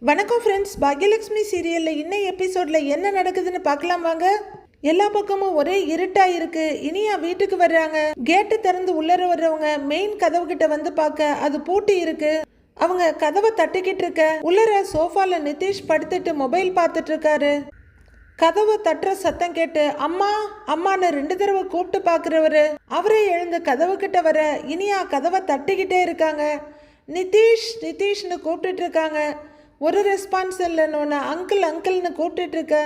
வணக்கம் ஃப்ரெண்ட்ஸ் பாக்யலக்ஷ்மி சீரியலில் இன்னும் எபிசோடில் என்ன நடக்குதுன்னு பார்க்கலாம் வாங்க. எல்லா பக்கமும் ஒரே இருட்டா இருக்கு. இனியா வீட்டுக்கு வர்றாங்க. கேட்டு திறந்து உள்ளர வர்றவங்க மெயின் கதவு கிட்ட வந்து பார்க்க அது பூட்டி இருக்கு. அவங்க கதவை தட்டிக்கிட்டு இருக்க. உள்ளர சோஃபால நிதிஷ் படுத்துட்டு மொபைல் பார்த்துட்டு இருக்காரு. கதவை தட்டுற சத்தம் கேட்டு அம்மா அம்மான்னு ரெண்டு தடவை கூப்பிட்டு பாக்குறவரு அவரே எழுந்து கதவு கிட்ட வர இனியா கதவை தட்டிக்கிட்டே இருக்காங்க. நிதிஷ் நிதிஷ்னு கூப்பிட்டுட்டு இருக்காங்க. ஒரு ரெஸ்பான்ஸ் இல்லைன்னு அங்கிள் அங்கிள்னு கூப்பிட்டுட்ருக்க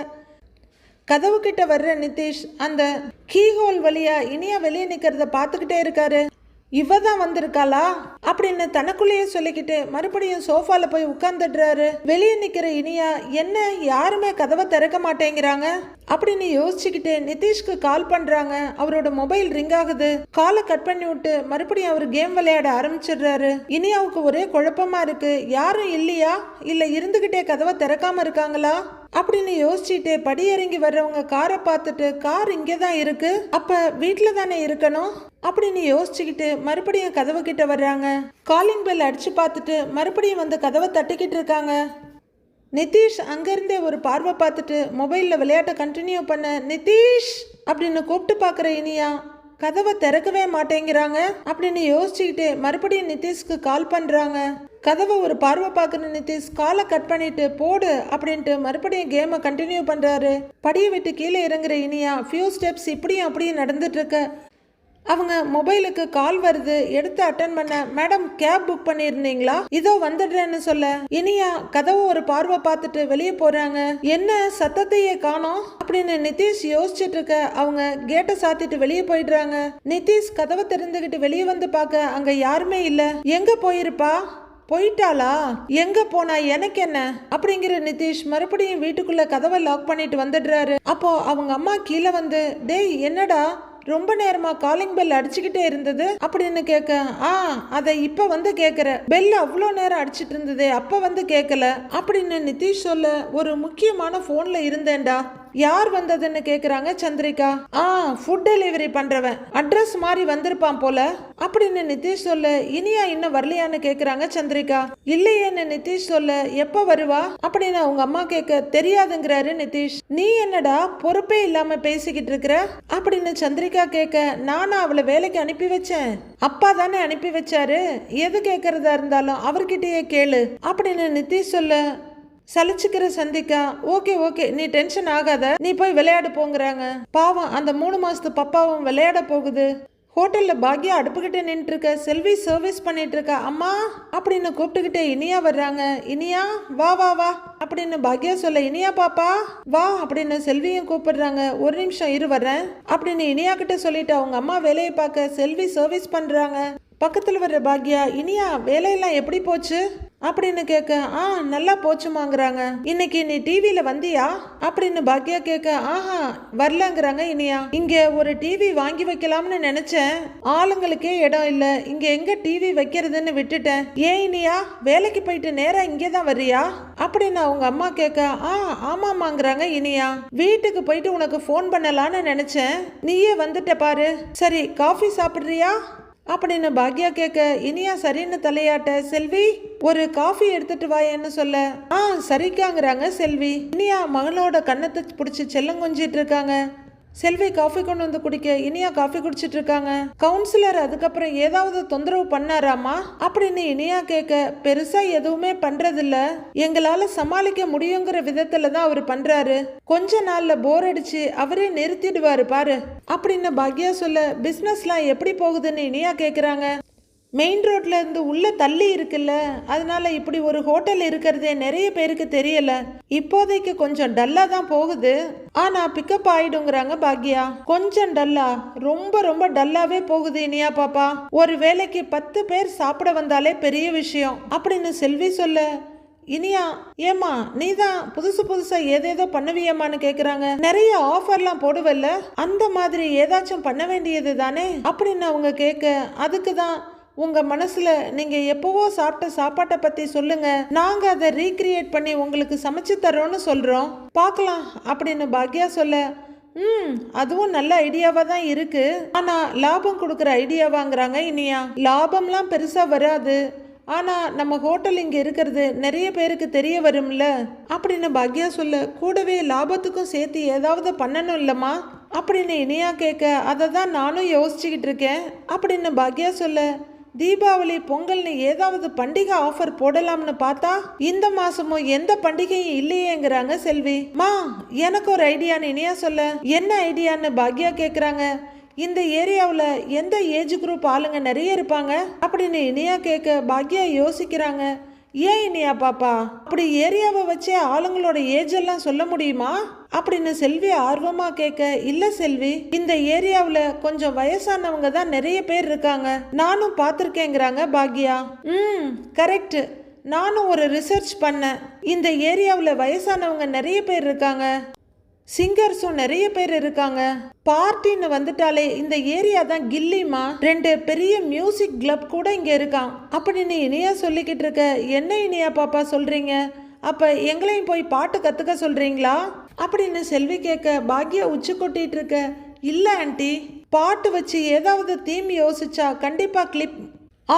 கதவு கிட்ட வர்ற நிதிஷ் அந்த கீ ஹோல் வழியா இனியா வெளியே நிக்கிறத பார்த்துக்கிட்டே இருக்காரு. இவ தான் வந்திருக்காளா? அப்படின்னு தனக்குள்ளேயே சொல்லிக்கிட்டு மறுபடியும் சோஃபால போய் உட்கார்ந்துடுறாரு. வெளியே நிக்கிற இனியா என்ன யாருமே கதவை திறக்க மாட்டேங்கிறாங்க? அப்படின்னு யோசிச்சுக்கிட்டு நிதிஷ்க்கு கால் பண்றாங்க. அவரோட மொபைல் ரிங் ஆகுது. காலை கட் பண்ணி விட்டு மறுபடியும் அவர் கேம் விளையாட ஆரம்பிச்சிடுறாரு. இனியாவுக்கு ஒரே குழப்பமா இருக்கு. யாரும் இல்லையா? இல்ல இருந்துகிட்டே கதவை திறக்காம இருக்காங்களா? அப்படின்னு யோசிச்சுட்டு படி இறங்கி வர்றவங்க காரை பார்த்துட்டு கார் இங்கே தான் இருக்கு. அப்ப வீட்டில் தானே இருக்கணும்? அப்படின்னு யோசிச்சுக்கிட்டு மறுபடியும் கதவு கிட்ட வர்றாங்க. காலிங் பெல் அடிச்சு பார்த்துட்டு மறுபடியும் வந்து கதவை தட்டிக்கிட்டு இருக்காங்க. நிதிஷ் அங்கேருந்தே ஒரு பார்வை பார்த்துட்டு மொபைலில் விளையாட்டை கண்டினியூ பண்ண நிதிஷ்! அப்படின்னு கூப்பிட்டு பார்க்குற இனியா கதவை திறக்கவே மாட்டேங்கிறாங்க. அப்படின்னு யோசிச்சுக்கிட்டு மறுபடியும் நிதிஷ்க்கு கால் பண்ணுறாங்க கதவை ஒரு பார்வை பார்க்குற நிதிஷ் காலை கட் பண்ணிட்டு போடு அப்படின்ட்டு மறுபடியும் கேமை கண்டினியூ பண்ணுறாரு படியை விட்டு கீழே இறங்குற இனியா ஃபியூ ஸ்டெப்ஸ் இப்படியும் அப்படியும் நடந்துட்டுருக்க அவங்க மொபைலுக்கு கால் வருது எடுத்து அட்டன் பண்ண. மேடம் கேப் புக் பண்ணியிருந்தீங்களா? இதோ வந்துடுறேன்னு சொல்ல. இனியா கதவை ஒரு பார்வை பார்த்துட்டு வெளியே போறாங்க. என்ன சத்தத்தையே காணோம்? அப்படின்னு நிதிஷ் யோசிச்சுட்டு இருக்க. அவங்க கேட்டை சாத்திட்டு வெளியே போயிடுறாங்க. நிதிஷ் கதவை திறந்துகிட்டு வெளியே வந்து பார்க்க அங்க யாருமே இல்ல. எங்க போயிருப்பா? போயிட்டாளா? எங்க போனா? எனக்கு என்ன? அப்படிங்கிற நிதிஷ் மறுபடியும் வீட்டுக்குள்ள கதவை லாக் பண்ணிட்டு வந்துடுறாரு. அப்போ அவங்க அம்மா கீழே வந்து டேய் என்னடா? ரொம்ப நேரமா காலிங் பெல் அடிச்சுக்கிட்டே இருந்தது? அப்படின்னு கேட்க ஆ அதை இப்ப வந்து கேக்குற. பெல் அவ்வளோ நேரம் அடிச்சிட்டு இருந்ததே அப்ப வந்து கேட்கல அப்படின்னு நிதிஷ் சொல்ல ஒரு முக்கியமான போன்ல இருந்தேன்டா. யார் வந்ததுன்னு கேக்குறாங்க சந்திரிகா. ஆ ஃபுட் டெலிவரி பண்றவன். அட்ரஸ் மாதிரி வந்திருப்பான் போல. அப்படின்னு நிதிஷ் சொல்ல இனியா இன்னும் வரலையான்னு கேக்குறாங்க சந்திரிகா. இல்லையேன்னு நிதிஷ் சொல்ல எப்ப வருவா? அப்படின்னு அவங்க அம்மா கேட்க தெரியாதுங்கிறாரு நிதிஷ். நீ என்னடா பொறுப்பே இல்லாம பேசிக்கிட்டு இருக்கிற? அப்படின்னு சந்திரிகா கேட்க நானா அவளை வேலைக்கு அனுப்பி வச்சேன். அப்பா தானே அனுப்பி வச்சாரு. எது கேட்கறதா இருந்தாலும் அவர்கிட்டயே கேளு. அப்படின்னு நிதிஷ் சொல்ல சலிச்சுக்கிற சந்திக்கா ஓகே ஓகே நீ டென்ஷன் ஆகாத நீ போய் விளையாட போங்கிறாங்க. பாவம் அந்த மூணு மாசத்து பப்பாவும் விளையாட போகுது. ஹோட்டலில் பாக்யா அடுப்புக்கிட்ட நின்றுட்டு இருக்க செல்வி சர்வீஸ் பண்ணிட்டு அம்மா? அப்படின்னு கூப்பிட்டுக்கிட்டே இனியா வர்றாங்க. இனியா வா வா வா அப்படின்னு பாக்யா சொல்ல இனியா பாப்பா வா அப்படின்னு செல்வியும் கூப்பிடுறாங்க. ஒரு நிமிஷம் இரு வர்றேன் அப்படின்னு இனியா கிட்ட சொல்லிட்டு அவங்க அம்மா வேலையை பார்க்க செல்வி சர்வீஸ் பண்றாங்க. பக்கத்தில் வர்ற பாக்யா இனியா வேலையெல்லாம் எப்படி போச்சு? அப்படின்னு கேட்க ஆ நல்லா போச்சுமாங்கிறாங்க. இன்னைக்கு நீ டிவியில வந்தியா? அப்படின்னு பாக்யா கேட்க ஆஹா வரலங்கிறாங்க இனியா. இங்க ஒரு டிவி வாங்கி வைக்கலாம்னு நினைச்சேன். ஆளுங்களுக்கே இடம் இல்ல. இங்க எங்க டிவி வைக்கிறதுன்னு விட்டுட்டேன். ஏன் இனியா? வேலைக்கு போயிட்டு நேரா இங்கே தான் வர்றியா? அப்படின்னு அவங்க அம்மா கேட்க ஆ ஆமாமாங்கிறாங்க இனியா. வீட்டுக்கு போயிட்டு உனக்கு ஃபோன் பண்ணலான்னு நினைச்சேன். நீயே வந்துட்ட பாரு. சரி காஃபி சாப்பிட்றியா? அப்படின்னு பாக்யா கேட்க இனியா சரின்னு தலையாட்ட செல்வி ஒரு காஃபி எடுத்துட்டு வாயேன்னு சொல்ல. ஆ சரிக்காங்கிறாங்க செல்வி. இனியா மகளோட கண்ணத்தை பிடிச்சி செல்லம் கொஞ்சிட்டு இருக்காங்க. செல்வி காஃபி கொண்டு வந்து குடிக்க இனியா காஃபி குடிச்சிட்டு இருக்காங்க கவுன்சிலர் அதுக்கப்புறம் ஏதாவது தொந்தரவு பண்ணாராமா? அப்படின்னு இனியா கேட்க பெருசா எதுவுமே பண்றதில்ல. எங்களால சமாளிக்க முடியுங்கிற விதத்துல தான் அவர் பண்றாரு. கொஞ்ச நாள்ல போர் அடிச்சு அவரே நிறுத்திடுவாரு பாரு. அப்படின்னு பாக்யா சொல்ல பிசினஸ்லாம் எப்படி போகுதுன்னு இனியா கேக்குறாங்க. மெயின் ரோட்டில் இருந்து உள்ளே தள்ளி இருக்குல்ல அதனால இப்படி ஒரு ஹோட்டல் இருக்கிறதே நிறைய பேருக்கு தெரியல. இப்போதைக்கு கொஞ்சம் டல்லா தான் போகுது. ஆனால் பிக்கப் ஆயிடுங்கிறாங்க பாக்யா. கொஞ்சம் டல்லா ரொம்ப ரொம்ப டல்லாவே போகுது இனியா பாப்பா. ஒரு வேலைக்கு பத்து பேர் சாப்பிட வந்தாலே பெரிய விஷயம். அப்படின்னு செல்வி சொல்ல இனியா ஏமா நீ தான் புதுசு புதுசா ஏதேதோ பண்ணுவியம்மான்னு கேக்குறாங்க. நிறைய ஆஃபர்லாம் போடுவல்ல? அந்த மாதிரி ஏதாச்சும் பண்ண வேண்டியது தானே அப்படின்னு அவங்க கேட்க அதுக்கு தான் உங்கள் மனசில் நீங்கள் எப்போவோ சாப்பிட்ட சாப்பாட்டை பற்றி சொல்லுங்கள் நாங்கள் அதை ரீக்ரியேட் பண்ணி உங்களுக்கு சமைச்சு தரோன்னு சொல்கிறோம் பார்க்கலாம் அப்படின்னு பாக்யா சொல்ல ம் அதுவும் நல்ல ஐடியாவாக தான் இருக்கு. ஆனால் லாபம் கொடுக்குற ஐடியாவாங்கிறாங்க இனியா. லாபம்லாம் பெருசாக வராது. ஆனால் நம்ம ஹோட்டல் இங்கே இருக்கிறது நிறைய பேருக்கு தெரிய வரும்ல? அப்படின்னு பாக்யா சொல்ல கூடவே லாபத்துக்கும் சேர்த்து ஏதாவது பண்ணணும் இல்லைம்மா? அப்படின்னு இனியா கேட்க அதை தான் நானும் யோசிச்சுக்கிட்டு இருக்கேன். அப்படின்னு பாக்யா சொல்ல தீபாவளி பொங்கல்னு ஏதாவது பண்டிகை ஆஃபர் போடலாம்னு பார்த்தா இந்த மாசமும் எந்த பண்டிகையும் இல்லையேங்கிறாங்க செல்வி. மா எனக்கு ஒரு ஐடியான்னு இனியா சொல்ல. என்ன ஐடியான்னு பாக்யா கேட்குறாங்க இந்த ஏரியாவில் எந்த ஏஜ் குரூப் ஆளுங்க நிறைய இருப்பாங்க அப்படின்னு இனியா கேட்க பாக்யா யோசிக்கிறாங்க. ஏன் இனியா பாப்பா? அப்படி ஏரியாவை வச்சே ஆளுங்களோட ஏஜ் எல்லாம் சொல்ல முடியுமா? அப்படின்னு செல்வி ஆர்வமா கேட்க இல்ல செல்வி இந்த ஏரியாவில் கொஞ்சம் வயசானவங்க தான் நிறைய பேர் இருக்காங்க. நானும் பார்த்துருக்கேங்கிறாங்க பாக்யா. ம் கரெக்ட் நானும் ஒரு ரிசர்ச் பண்ணேன். இந்த ஏரியாவில் வயசானவங்க நிறைய பேர் இருக்காங்க. சிங்கர்ஸும் நிறைய பேர் இருக்காங்க. பார்ட்டின்னு வந்துட்டாலே இந்த ஏரியா தான் கில்லிமா ரெண்டு பெரிய மியூசிக் கிளப் கூட இங்கே இருக்கான் அப்படின்னு இனியா சொல்லிக்கிட்டு இருக்க என்ன இனியா பாப்பா சொல்கிறீங்க அப்போ எங்களையும் போய் பாட்டு கற்றுக்க சொல்கிறீங்களா அப்படின்னு செல்வி கேட்க பாக்யா உச்சி கொட்டிகிட்டு இருக்க. இல்லை ஆண்டி. பாட்டு வச்சு ஏதாவது தீம் யோசிச்சா கண்டிப்பாக கிளிப்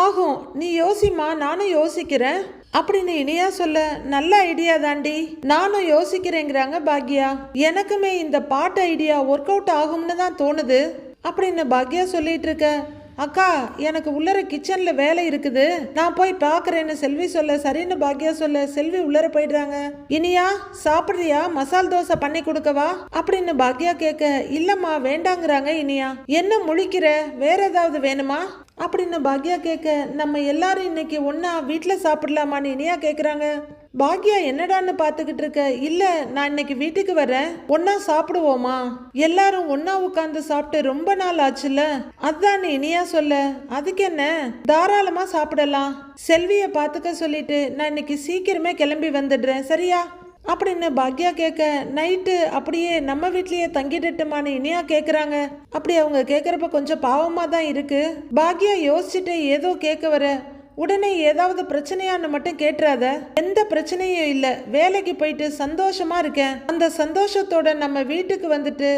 ஆகும் நீ யோசிமா நானும் யோசிக்கிறேன். அப்படின்னு இனியா சொல்ல நல்ல ஐடியா தாண்டி நானும் யோசிக்கிறேங்கிறாங்க பாக்யா. எனக்குமே இந்த பாட்டு ஐடியா ஒர்க் அவுட் ஆகும்னு தான் தோணுது அப்படின்னு பாக்யா சொல்லிட்டு இருக்க. அக்கா எனக்கு உள்ளர கிச்சனில் வேலை இருக்குது. நான் போய் பார்க்குறேன்னு செல்வி சொல்ல சரின்னு பாக்யா சொல்ல செல்வி உள்ளர போயிடுறாங்க. இனியா சாப்பிட்றியா? மசால் தோசை பண்ணி கொடுக்கவா? அப்படின்னு பாக்யா கேட்க இல்லைம்மா வேண்டாங்கிறாங்க இனியா. என்ன முழிக்கிற? வேற ஏதாவது வேணுமா? அப்படின்னு பாக்யா கேட்க நம்ம எல்லாரும் இன்னைக்கு ஒன்றா வீட்டில் சாப்பிடலாமான்னு இனியா கேட்குறாங்க பாக்யா என்னடான்னு பார்த்துக்கிட்டு இருக்க? இல்ல நான் இன்னைக்கு வீட்டுக்கு வரேன் ஒன்னா சாப்பிடுவோமா? எல்லாரும் ஒன்னா உட்காந்து சாப்பிட்டு ரொம்ப நாள் ஆச்சுல்ல? அதுதான் இனியா சொல்ல. அதுக்கு என்ன? தாராளமா சாப்பிடலாம். செல்வியை பார்த்துக்க சொல்லிட்டு நான் இன்னைக்கு சீக்கிரமே கிளம்பி வந்துடுறேன். சரியா? அப்படின்னு பாக்யா கேட்க? நைட்டு அப்படியே நம்ம வீட்லயே தங்கிட்டுட்டுமான்னு இனியா கேட்குறாங்க அப்படி அவங்க கேட்குறப்ப கொஞ்சம் பாவமாக தான் இருக்கு. பாக்யா யோசிச்சுட்டு ஏதோ கேட்க வர. உடனே ஏதாவது பிரச்சனையான்னு மட்டும் கேட்டுறாத. எந்த பிரச்சனையும் இல்லை. வேலைக்கு போயிட்டு சந்தோஷமா இருக்கேன். அந்த சந்தோஷத்தோட நம்ம வீட்டுக்கு வந்துட்டு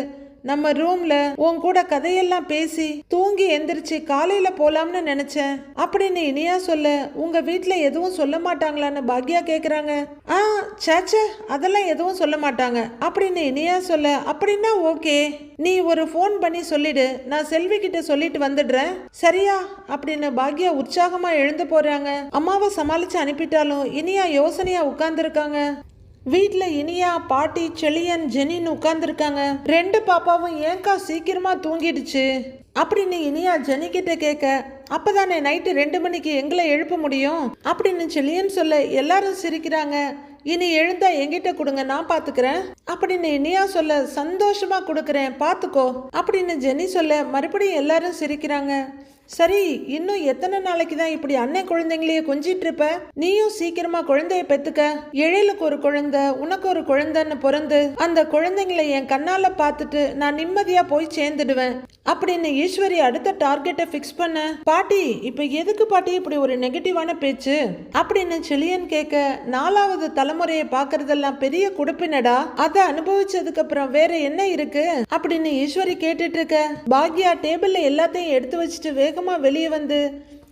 நம்ம ரூம்ல உன் கூட கதையெல்லாம் பேசி தூங்கி எந்திரிச்சு காலையில போலாம்னு நினைச்சேன். அப்படின்னு இனியா சொல்ல உங்க வீட்டுல எதுவும் சொல்ல மாட்டாங்களான்னு பாக்யா கேக்குறாங்க. ஆ சேச்சே அதெல்லாம் எதுவும் சொல்ல மாட்டாங்க. அப்படின்னு இனியா சொல்ல அப்படின்னா ஓகே. நீ ஒரு ஃபோன் பண்ணி சொல்லிடு. நான் செல்வி கிட்ட சொல்லிட்டு வந்துடுறேன். சரியா? அப்படின்னு பாக்யா உற்சாகமா எழுந்து போறாங்க. அம்மாவை சமாளிச்சு அனுப்பிட்டாலும் இனியா யோசனையா உட்கார்ந்துருக்காங்க. வீட்டில் இனியா பாட்டி செளியன் ஜெனின்னு உட்காந்துருக்காங்க ரெண்டு பாப்பாவும் ஏங்கா சீக்கிரமா தூங்கிடுச்சு. அப்படின்னு இனியா ஜெனி கிட்ட கேட்க அப்பதானே நைட்டு ரெண்டு மணிக்கு எங்களை எழுப்ப முடியும்? அப்படின்னு செளியன் சொல்ல எல்லாரும் சிரிக்கிறாங்க. இனி எழுந்தா என்கிட்ட கொடுங்க நான் பாத்துக்கிறேன். அப்படின்னு இனியா சொல்ல சந்தோஷமா கொடுக்குறேன் பாத்துக்கோ. அப்படின்னு ஜெனி சொல்ல மறுபடியும் எல்லாரும் சிரிக்கிறாங்க. சரி இன்னும் எத்தனை நாளைக்கு தான் இப்படி அண்ணன் குழந்தைங்களையே கொஞ்சிட்டு இருப்ப? நீயும் சீக்கிரமா குழந்தைய பெத்துக்க. எழிலுக்கு ஒரு குழந்தை உனக்கு ஒரு குழந்தைன்னு பிறந்து அந்த குழந்தைங்களை என் கண்ணால பார்த்துட்டு நான் நிம்மதியா போய் சேர்ந்துடுவேன். அப்படின்னு ஈஸ்வரி அடுத்த டார்கெட்டை ஃபிக்ஸ் பண்ண பாட்டி இப்ப எதுக்கு பாட்டி இப்படி ஒரு நெகட்டிவான பேச்சு? அப்படின்னு செலியன் கேட்க நாலாவது தலைமுறையை பார்க்கறதெல்லாம் பெரிய குடுப்பினடா? அதை அனுபவிச்சதுக்கு அப்புறம் வேற என்ன இருக்கு? அப்படின்னு ஈஸ்வரி கேட்டுட்டு இருக்க பாக்யா டேபிள்ல எல்லாத்தையும் எடுத்து வச்சுட்டு வேகமாக வெளியே வந்து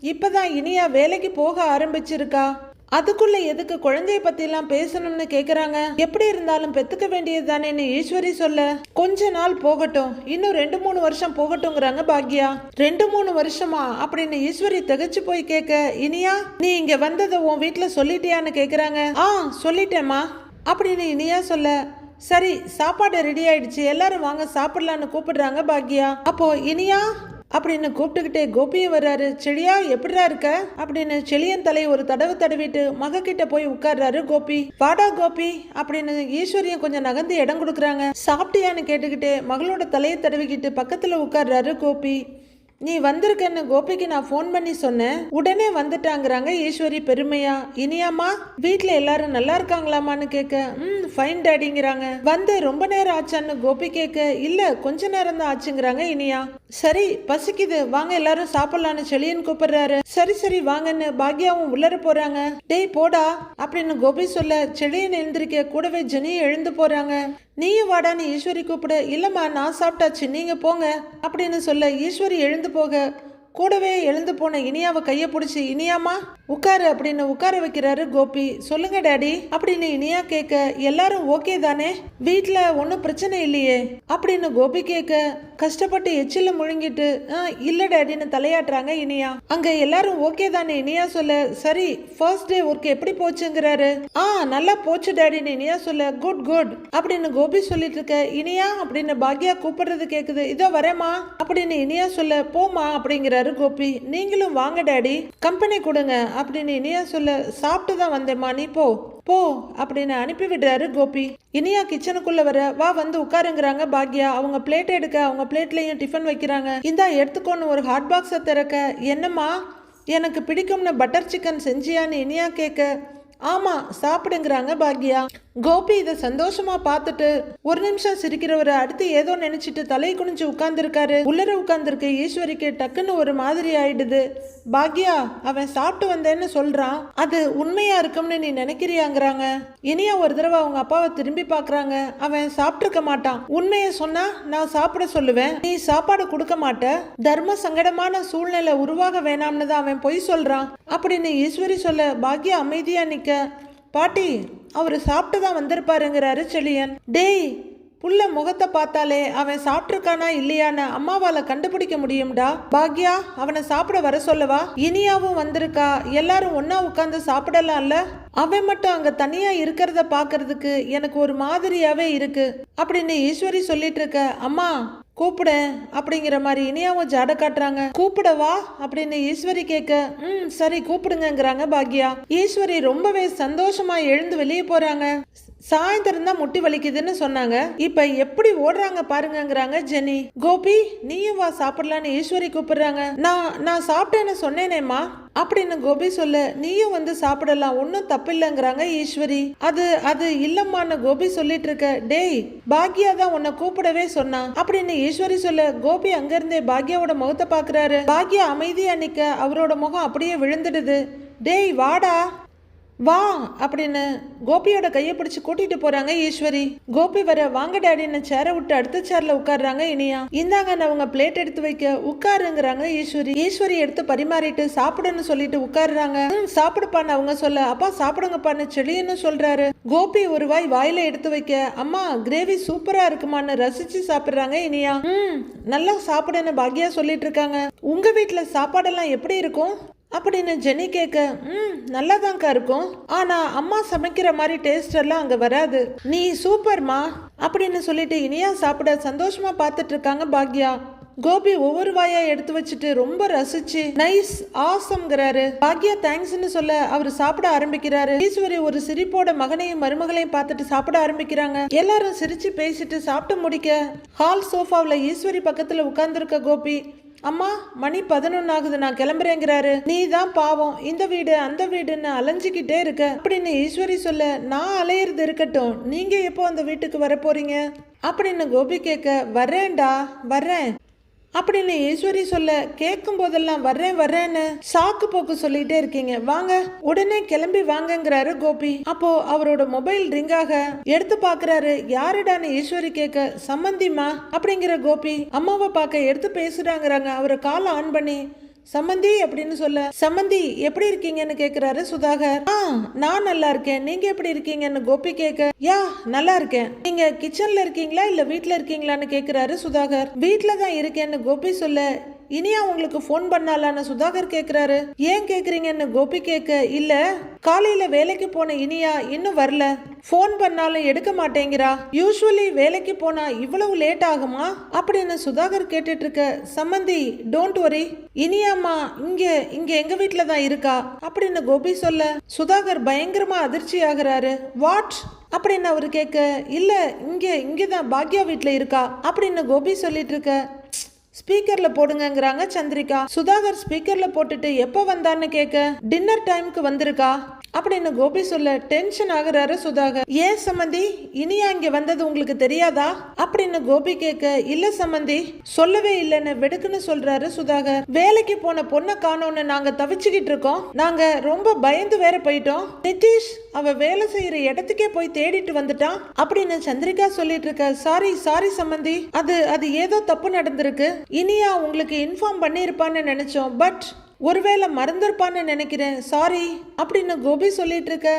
இப்பதான் இனியா வேலைக்கு போக ஆரம்பிச்சிருக்கா? அதுக்குள்ள எதுக்கு குழந்தைய பத்திலாம் பேசணும்னு கேக்குறாங்க? எப்படி இருந்தாலும் பெத்துக்க வேண்டியது தானேன்னு ஈஸ்வரி சொல்ல கொஞ்ச நாள் போகட்டும். இன்னும் ரெண்டு மூணு வருஷம் போகட்டும்ங்கிறாங்க பாக்யா. ரெண்டு மூணு வருஷமா? அப்படின்னு ஈஸ்வரி திகச்சு போய் கேட்க இனியா நீ இங்க வந்ததை உன் வீட்டுல சொல்லிட்டியான்னு கேக்குறாங்க. ஆ சொல்லிட்டேம்மா. அப்படின்னு இனியா சொல்ல சரி சாப்பாடு ரெடி ஆயிடுச்சு. எல்லாரும் வாங்க சாப்பிடலான்னு கூப்பிடுறாங்க பாக்யா. அப்போ இனியா அப்படின்னு கூப்பிட்டுக்கிட்டே கோபியும் வர்றாரு. செழியா எப்படிடா இருக்க? அப்படின்னு செழியன் தலை ஒரு தடவை தடவிட்டு மக கிட்ட போய் உட்கார்றாரு கோபி. வாடா கோபி அப்படின்னு ஈஸ்வரியும் கொஞ்சம் நகர்ந்து இடம் கொடுக்குறாங்க. சாப்பிட்டியான்னு கேட்டுக்கிட்டே மகளோட தலையை தடவிக்கிட்டு பக்கத்துல உட்கார்றாரு கோபி. நீ வந்திருக்கன்னு கோபிக்கு நான் ஃபோன் பண்ணி சொன்னேன். உடனே வந்துட்டாங்கிறாங்க ஈஸ்வரி பெருமையா. இனியாமா வீட்டில் எல்லாரும் நல்லா இருக்காங்களாமான்னு கேட்க ம் ஃபைன் டேடிங்கிறாங்க வந்து ரொம்ப நேரம் ஆச்சான்னு கோபி கேட்க இல்லை கொஞ்ச நேரம் தான் ஆச்சுங்கிறாங்க இனியா. சரி பசிக்குது. வாங்க எல்லாரும் சாப்பிடலான்னு செழியன் கூப்பிடுறாரு. சரி சரி வாங்கன்னு பாக்யாவும் உள்ளர போறாங்க. டேய் போடா அப்படின்னு கோபி சொல்ல செழியன் எழுந்திருக்க கூடவே ஜெனி எழுந்து போறாங்க. நீயும் வாடான்னு ஈஸ்வரி கூப்பிட. இல்லம்மா நான் சாப்பிட்டாச்சு நீங்க போங்க அப்படின்னு சொல்ல ஈஸ்வரி எழுந்து போக கூடவே எழுந்து போன இனியாவை கையை பிடிச்சி இனியாமா உட்காரு அப்படின்னு உட்கார வைக்கிறாரு கோபி. சொல்லுங்க டாடி அப்படின்னு இனியா கேட்க எல்லாரும் ஓகே தானே? வீட்டில் ஒன்றும் பிரச்சனை இல்லையே? அப்படின்னு கோபி கேட்க கஷ்டப்பட்டு எச்சில முழுங்கிட்டு "ஆ, இல்ல டாடின்னு தலையாட்டுறாங்க இனியா. அங்க எல்லாரும் ஓகே தானே? இனியா சொல்ல சரி ஃபர்ஸ்ட் டே ஒர்க் எப்படி போச்சுங்கிறாரு? ஆ நல்லா போச்சு டாடின்னு இனியா சொல்ல குட் குட் அப்படின்னு கோபி சொல்லிட்டு இருக்க இனியா அப்படின்னு பாக்யா கூப்பிடுறது கேக்குது இதோ வரேம்மா அப்படின்னு இனியா சொல்ல போமா அப்படிங்கிறாரு கோபி. நீங்களும் வாங்க டாடி. கம்பெனி கொடுங்க அப்படின்னு இனியா சொல்ல சாப்பிட்டு தான் வந்தேம்மா நீ போ. போ அப்படின்னு அனுப்பி விடுறாரு கோபி. இனியா கிச்சனுக்குள்ள வர வா வந்து உட்காருங்கிறாங்க பாக்யா. அவங்க பிளேட் எடுக்க அவங்க பிளேட்லயும் டிஃபன் வைக்கிறாங்க. இந்தா எடுத்துக்கோன்னு ஒரு ஹாட் பாக்ஸை திறக்க. என்னம்மா? எனக்கு பிடிக்கும்னு பட்டர் சிக்கன் செஞ்சியான்னு இனியா கேட்க. ஆமா சாப்பிடுங்கிறாங்க பாக்யா. கோபி இதை சந்தோஷமா பார்த்துட்டு ஒரு நிமிஷம் சிரிக்கிறவர் அடுத்து ஏதோ நினைச்சிட்டு தலை குனிஞ்சு உட்கார்ந்துருக்காரு. உள்ளர உட்கார்ந்துருக்கு ஈஸ்வரிக்கு டக்குன்னு ஒரு மாதிரி ஆயிடுது. பாக்யா அவன் சாப்பிட்டு வந்தேன்னு சொல்றான். அது உண்மையா இருக்கும்னு நீ நினைக்கிறியாங்கிறாங்க. இனியா ஒரு தடவை அவங்க அப்பாவை திரும்பி பாக்குறாங்க அவன் சாப்பிட்டுருக்க மாட்டான். உண்மையை சொன்னா நான் சாப்பிட சொல்லுவேன். நீ சாப்பாடு கொடுக்க மாட்ட. தர்ம சங்கடமான சூழ்நிலை உருவாக வேணாம்னு தான் அவன் பொய் சொல்றான். அப்படின்னு ஈஸ்வரி சொல்ல பாக்யா அமைதியா நிக்க. பாட்டி அவர் சாப்பிட்டு தான் வந்திருப்பாருங்கிறாரு செழியன். டேய் புள்ள முகத்தை பார்த்தாலே அவன் சாப்பிட்ருக்கானா இல்லையான்னு அம்மாவால கண்டுபிடிக்க முடியும்டா. பாக்யா அவனை சாப்பிட வர சொல்லவா? இனியாவும் வந்திருக்கா? எல்லாரும் ஒன்னா உட்காந்து சாப்பிடலாம்ல? அவன் மட்டும் அங்க தனியா இருக்கிறத பாக்குறதுக்கு எனக்கு ஒரு மாதிரியாவே இருக்கு. அப்படின்னு ஈஸ்வரி சொல்லிட்டு இருக்க அம்மா கூப்பிடு அப்படிங்கிற மாதிரி இனியாவும் ஜாட காட்டுறாங்க. கூப்பிடவா அப்படின்னு ஈஸ்வரி கேட்க ம் சரி கூப்பிடுங்கங்கிறாங்க பாக்யா. ஈஸ்வரி ரொம்பவே சந்தோஷமா எழுந்து வெளியே போறாங்க. சாயந்தரம் தான் முட்டி வலிக்குதுன்னு சொன்னாங்க. இப்ப எப்படி ஓடுறாங்க பாருங்கங்கிறாங்க ஜெனி கோபி நீயும் வா சாப்பிடலான்னு ஈஸ்வரி கூப்பிடுறாங்க. நான் நான் சாப்பிட்டேன்னு சொன்னேனேம்மா. அப்படின்னு கோபி சொல்ல நீயும் வந்து சாப்பிடலாம் ஒன்றும் தப்பில்லைங்கிறாங்க ஈஸ்வரி. அது அது இல்லம்மான்னு கோபி சொல்லிட்டு இருக்க. டேய் பாக்யா தான் உன்னை கூப்பிடவே சொன்னான் அப்படின்னு ஈஸ்வரி சொல்ல கோபி அங்கிருந்தே பாக்யாவோட முகத்தை பாக்குறாரு. பாக்யா அமைதியா நிக்க அவரோட முகம் அப்படியே விழுந்துடுது. டேய் வாடா. வா அப்படின்னு கோபியோட கையை பிடிச்சி கூட்டிட்டு போறாங்க ஈஸ்வரி. கோபி வர வாங்க டாடின்னு சேரை விட்டு அடுத்த சேர்ல உட்கார்றாங்க இனியா. இந்தாங்கன்னு அவங்க பிளேட் எடுத்து வைக்க. உட்காருங்கிறாங்க ஈஸ்வரி. ஈஸ்வரி எடுத்து பரிமாறிட்டு சாப்பிடுன்னு சொல்லிட்டு உட்காருறாங்க. "ம், சாப்பிடுப்பான்னு அவங்க சொல்ல. அப்பா சாப்பிடுங்கப்பான்னு செடின்னு சொல்றாரு. கோபி ஒரு வாய் வாயில எடுத்து வைக்க அம்மா கிரேவி சூப்பரா இருக்குமான்னு ரசிச்சு சாப்பிடுறாங்க இனியா. ம் நல்லா சாப்பிடுன்னு பாக்யா சொல்லிட்டு இருக்காங்க. உங்க வீட்டுல சாப்பாடெல்லாம் எப்படி இருக்கும்? அப்படின்னு ஜெனி கேட்க ம் நல்லாதான்க்கா இருக்கும். ஆனா அம்மா சமைக்கிற மாதிரி டேஸ்ட் எல்லாம் அங்க வராது. நீ சூப்பர்மா? அப்படின்னு சொல்லிட்டு இனியா சாப்பிட சந்தோஷமா பார்த்துட்டு இருக்காங்க பாக்யா. கோபி ஒவ்வொரு வாயா எடுத்து வச்சுட்டு ரொம்ப ரசிச்சு நைஸ் ஆசம்ங்கிறாரு. பாக்யா தேங்க்ஸ்னு சொல்ல அவர் சாப்பிட ஆரம்பிக்கிறாரு. ஈஸ்வரி ஒரு சிரிப்போட மகனையும் மருமகளையும் பார்த்துட்டு சாப்பிட ஆரம்பிக்கிறாங்க. எல்லாரும் சிரிச்சு பேசிட்டு சாப்பிட்டு முடிக்க ஹால் சோஃபாவில் ஈஸ்வரி பக்கத்துல உட்கார்ந்துருக்க கோபி அம்மா மணி பதினொன்னு ஆகுது நான் கிளம்புறேங்கிறாரு. நீ தான் பாவம் இந்த வீடு அந்த வீடுன்னு அலைஞ்சுக்கிட்டே இருக்க. அப்படின்னு ஈஸ்வரி சொல்ல நான் அலையிறது இருக்கட்டும். நீங்க எப்போ அந்த வீட்டுக்கு வர போறீங்க அப்படின்னு கோபி கேட்க வர்றேன்டா வர்றேன். அப்படின்னு ஈஸ்வரி சொல்ல கேட்கும் போதெல்லாம் வர்றேன் வர்றேன்னு சாக்கு போக்கு சொல்லிட்டே இருக்கீங்க. வாங்க உடனே கிளம்பி வாங்கங்கிறாரு கோபி. அப்போ அவரோட மொபைல் ரிங் ஆக எடுத்து பாக்குறாரு யாருடான்னு ஈஸ்வரி கேட்க சம்மந்திமா அப்படிங்கிற கோபி அம்மாவை பார்க்க எடுத்து பேசுறாங்கிறாங்க. அவரை காலை ஆன் பண்ணி சம்மந்தி அப்படின்னு சொல்ல சம்மந்தி எப்படி இருக்கீங்கன்னு கேக்குறாரு சுதாகர். ஆ நான் நல்லா இருக்கேன். நீங்க எப்படி இருக்கீங்கன்னு கோபி கேட்க யா நல்லா இருக்கேன். நீங்க கிச்சன்ல இருக்கீங்களா இல்ல வீட்ல இருக்கீங்களான்னு கேக்குறாரு சுதாகர். வீட்ல தான் இருக்கேன்னு கோபி சொல்ல இனியா உங்களுக்கு ஃபோன் பண்ணலான்னு சுதாகர் கேட்குறாரு ஏன் கேட்குறீங்கன்னு கோபி கேட்க இல்லை காலையில் வேலைக்கு போன இனியா இன்னும் வரல. ஃபோன் பண்ணாலும் எடுக்க மாட்டேங்கிறா. யூஸ்வலி வேலைக்கு போனா இவ்வளவு லேட் ஆகுமா? அப்படின்னு சுதாகர் கேட்டுட்டு இருக்க சம்மந்தி டோன்ட் வரி இனியாம்மா இங்க இங்க எங்க வீட்டில் தான் இருக்கா? அப்படின்னு கோபி சொல்ல சுதாகர் பயங்கரமா அதிர்ச்சி ஆகுறாரு வாட் அப்படின்னு அவர் கேட்க இல்ல இங்கே இங்கே தான் பாக்யா வீட்டில் இருக்கா? அப்படின்னு கோபி சொல்லிட்டு இருக்க ஸ்பீக்கர்ல போடுங்கங்கிறாங்க சந்திரிகா. சுதாகர் ஸ்பீக்கர்ல போட்டுட்டு எப்போ வந்தான்னு கேட்க டின்னர் டைம்க்கு வந்திருக்கா? அப்படின்னு கோபி சொல்ல டென்ஷன் ஆகுறாரு சுதாகர். ஏன் சம்மந்தி இனியா இங்க வந்தது உங்களுக்கு தெரியாதா? அப்படின்னு கோபி கேட்க இல்ல சம்மந்தி சொல்லவே இல்லைன்னு வெடுக்குன்னு சொல்றாரு சுதாகர். வேலைக்கு போன பொண்ணை காணோன்னு நாங்க தவிச்சுக்கிட்டு இருக்கோம். நாங்க ரொம்ப பயந்து வேற போயிட்டோம். நிதிஷ் அவ வேலை செய்யற இடத்துக்கே போய் தேடிட்டு வந்துட்டான். அப்படின்னு சந்திரிகா சொல்லிட்டு இருக்க சாரி சாரி சம்மந்தி அது அது ஏதோ தப்பு நடந்திருக்கு. இனியா உங்களுக்கு இன்ஃபார்ம் பண்ணியிருப்பான்னு நினைச்சோம். பட் ஒருவேளை மறந்துருப்பான்னு நினைக்கிறேன். சாரி அப்படின்னு கோபி சொல்லிட்டு இருக்க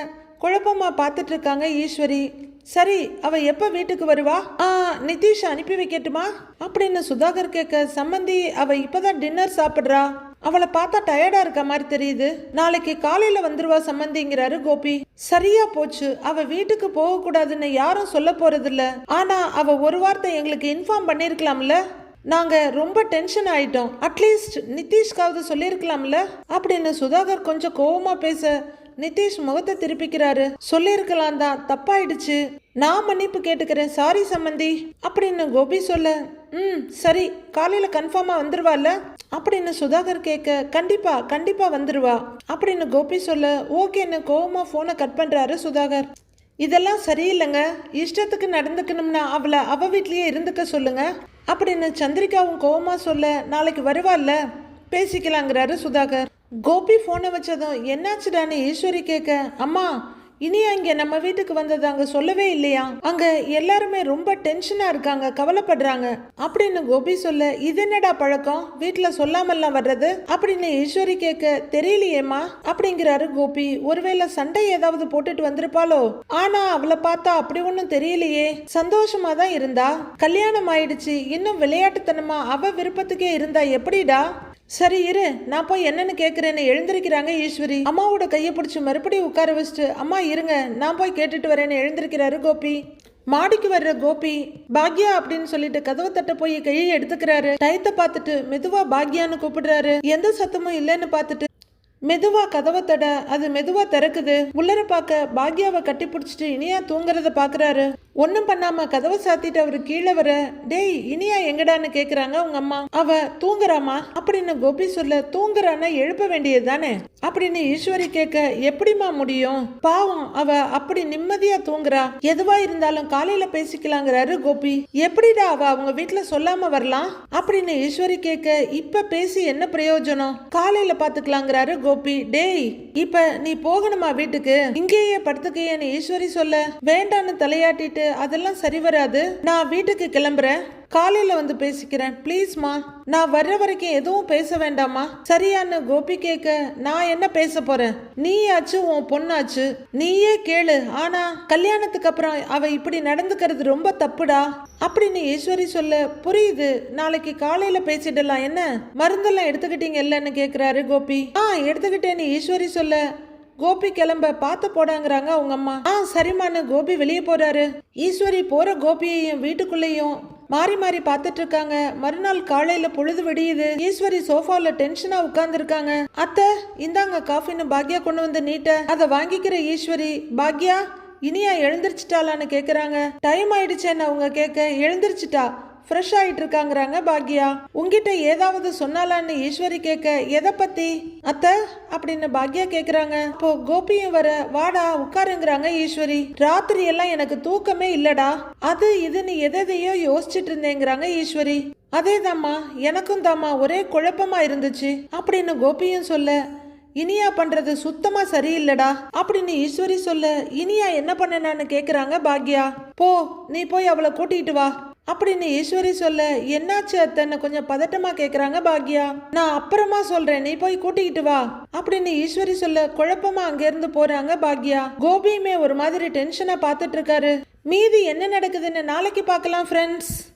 குழப்பமா பார்த்துட்டு இருக்காங்க ஈஸ்வரி. சரி அவ எப்போ வீட்டுக்கு வருவா? ஆ நிதிஷ் அனுப்பி வைக்கட்டுமா? அப்படின்னு சுதாகர் கேட்க சம்மந்தி அவ இப்பதான் டின்னர் சாப்பிட்றா. அவளை பார்த்தா டயர்டா இருக்க மாதிரி தெரியுது. நாளைக்கு காலையில வந்துருவா சம்மந்திங்கிறாரு கோபி. சரியா போச்சு. அவ வீட்டுக்கு போக கூடாதுன்னு யாரும் சொல்ல போறதில்ல. ஆனா அவ ஒரு வார்த்தை எங்களுக்கு இன்ஃபார்ம் பண்ணிருக்கலாம்ல? நாங்கள் ரொம்ப டென்ஷன் ஆயிட்டோம். அட்லீஸ்ட் நிதிஷ்காவது சொல்லியிருக்கலாம்ல? அப்படின்னு சுதாகர் கொஞ்சம் கோபமாக பேச நிதிஷ் முகத்தை திருப்பிக்கிறாரு. சொல்லியிருக்கலாம் தான் தப்பாயிடுச்சு. நான் மன்னிப்பு கேட்டுக்கிறேன் சாரி சம்மந்தி. அப்படின்னு கோபி சொல்ல ம் சரி காலையில் கன்ஃபார்மாக வந்துடுவாள்ல அப்படின்னு சுதாகர் கேட்க கண்டிப்பா கண்டிப்பா வந்துருவா. அப்படின்னு கோபி சொல்ல ஓகேன்னு கோவமாக ஃபோனை கட் பண்ணுறாரு சுதாகர். இதெல்லாம் சரியில்லைங்க. இஷ்டத்துக்கு நடந்துக்கணும்னா அவளை அவ வீட்லேயே இருந்துக்க சொல்லுங்க. அப்படின்னு சந்திரிகாவும் கோபமாக சொல்ல நாளைக்கு வருவாள்ல பேசிக்கலாங்கிறாரு சுதாகர். கோபி ஃபோனை வச்சதும் என்னாச்சுடான்னு ஈஸ்வரி கேட்க அம்மா இனியா இங்க நம்ம வீட்டுக்கு வந்தது அங்க சொல்லவே இல்லையா? அங்க எல்லாருமே ரொம்ப டென்ஷனா இருக்காங்க கவலைப்படுறாங்க. அப்படின்னு கோபி சொல்ல இது என்னடா பழக்கம்? வீட்டுல சொல்லாமல்லாம் வர்றது? அப்படின்னு ஈஸ்வரி கேட்க தெரியலையேம்மா. அப்படிங்கிறாரு கோபி. ஒருவேளை சண்டை ஏதாவது போட்டுட்டு வந்திருப்பாளோ? ஆனா அவளை பார்த்தா அப்படி ஒன்றும் தெரியலையே. சந்தோஷமா தான் இருந்தா. கல்யாணம் ஆயிடுச்சு. இன்னும் விளையாட்டுத்தனமா அவ விருப்பத்துக்கே இருந்தா எப்படிடா? சரி இரு. நான் போய் என்னன்னு கேட்குறேன்னு எழுந்திருக்கிறாங்க ஈஸ்வரி. அம்மாவோட கையை பிடிச்சி மறுபடியும் உட்கார வச்சுட்டு அம்மா இருங்க. நான் போய் கேட்டுட்டு வரேன்னு எழுந்திருக்கிறாரு கோபி. மாடிக்கு வர்ற கோபி பாக்யா அப்படின்னு சொல்லிட்டு கதவை தட்ட போய் கையை எடுத்துக்கிறாரு. டயத்தை பார்த்துட்டு மெதுவா பாக்யான்னு கூப்பிடுறாரு. எந்த சத்தமும் இல்லைன்னு பார்த்துட்டு மெதுவா கதவை தட அது மெதுவா திறக்குது. உள்ளர பார்க்க பாக்யாவை கட்டி பிடிச்சிட்டு இனியா தூங்குறத பாக்குறாரு. ஒன்றும் பண்ணாம கதவை சாத்திட்டு அவரு கீழே வர டேய் இனியா எங்கடான்னு கேக்குறாங்க உங்க அம்மா? அவ தூங்குறாமா அப்படின்னு கோபி சொல்ல தூங்குறான்னா எழுப்ப வேண்டியது தானே? அப்படின்னு ஈஸ்வரி கேட்க எப்படிம்மா முடியும்? பாவம் அவ அப்படி நிம்மதியா தூங்குறா. எதுவா இருந்தாலும் காலையில பேசிக்கலாங்கிறாரு கோபி. எப்படிடா அவ அவங்க வீட்டுல சொல்லாம வரலாம்? அப்படின்னு ஈஸ்வரி கேட்க இப்ப பேசி என்ன பிரயோஜனம்? காலையில பாத்துக்கலாங்கிறாரு கோபி டேய் இப்ப நீ போகணுமா வீட்டுக்கு? இங்கேயே படுத்துக்கையன்னு ஈஸ்வரி சொல்ல. வேண்டான்னு தலையாட்டிட்டு அதெல்லாம் சரி வராது. நான் வீட்டுக்கு கிளம்புறேன். காலையில் வந்து பேசிக்கிறேன். ப்ளீஸ்மா நான் வர்ற வரைக்கும் எதுவும் பேச வேண்டாமா? சரியான்னு கோபி கேட்க நான் என்ன பேச போறேன்? நீயாச்சு உன் பொண்ணாச்சு. நீயே கேளு. ஆனா கல்யாணத்துக்கு அப்புறம் அவ இப்படி நடந்துக்கிறது ரொம்ப தப்புடா. அப்படின்னு ஈஸ்வரி சொல்ல புரியுது. நாளைக்கு காலையில பேசிடலாம். என்ன? மருந்தெல்லாம் எடுத்துக்கிட்டீங்க இல்லைன்னு கேக்குறாரு கோபி. ஆ எடுத்துக்கிட்டேன்னு ஈஸ்வரி சொல்ல கோபி கிளம்ப பார்த்து போடாங்கிறாங்க அவங்க அம்மா. ஆ சரிம்மான்னு கோபி வெளியே போறாரு. ஈஸ்வரி போற கோபியையும் வீட்டுக்குள்ளேயும் மாறி மாறி பார்த்துட்டு இருக்காங்க மறுநாள் காலையில பொழுது விடியுது. ஈஸ்வரி சோஃபால டென்ஷனா உட்கார்ந்து இருக்காங்க அத்தை இந்தாங்க காஃபின்னு பாக்யா கொண்டு வந்து நீட்ட. அதை வாங்கிக்கிற ஈஸ்வரி பாக்யா இனியா எழுந்திரிச்சிட்டாளான்னு கேக்குறாங்க. டைம் ஆயிடுச்சேன்னு அவங்க கேட்க எழுந்திருச்சிட்டா. ஃப்ரெஷ் ஆயிட்டு இருக்காங்கிறாங்க பாக்யா. உங்ககிட்ட ஏதாவது சொன்னாலான்னு ஈஸ்வரி கேட்க எதை பத்தி? அத்தை அப்படின்னு பாக்யா கேக்குறாங்க. இப்போ கோபியும் வர வாடா உட்காருங்கிறாங்க ஈஸ்வரி. ராத்திரி எல்லாம் எனக்கு தூக்கமே இல்லடா. அது இதுன்னு எதையோ யோசிச்சுட்டு இருந்தேங்கிறாங்க ஈஸ்வரி. அதேதாம்மா எனக்கும் தாம்மா ஒரே குழப்பமா இருந்துச்சு அப்படின்னு கோபியும் சொல்ல இனியா பண்றது சுத்தமா சரியில்லடா அப்படின்னு ஈஸ்வரி சொல்ல இனியா என்ன பண்ணனான்னு கேக்குறாங்க பாக்யா. போ நீ போய் அவளை கூட்டிட்டு வா. அப்படின்னு ஈஸ்வரி சொல்ல என்னாச்சு அத்தன்னு கொஞ்சம் பதட்டமா கேக்குறாங்க பாக்யா. நான் அப்புறமா சொல்றேன் நீ போய் கூட்டிக்கிட்டு வா அப்படின்னு ஈஸ்வரி சொல்ல குழப்பமா அங்கிருந்து போறாங்க பாக்யா. கோபியுமே ஒரு மாதிரி டென்ஷனா பார்த்துட்டு இருக்காரு. மீதி என்ன நடக்குதுன்னு நாளைக்கு பார்க்கலாம் ஃப்ரெண்ட்ஸ்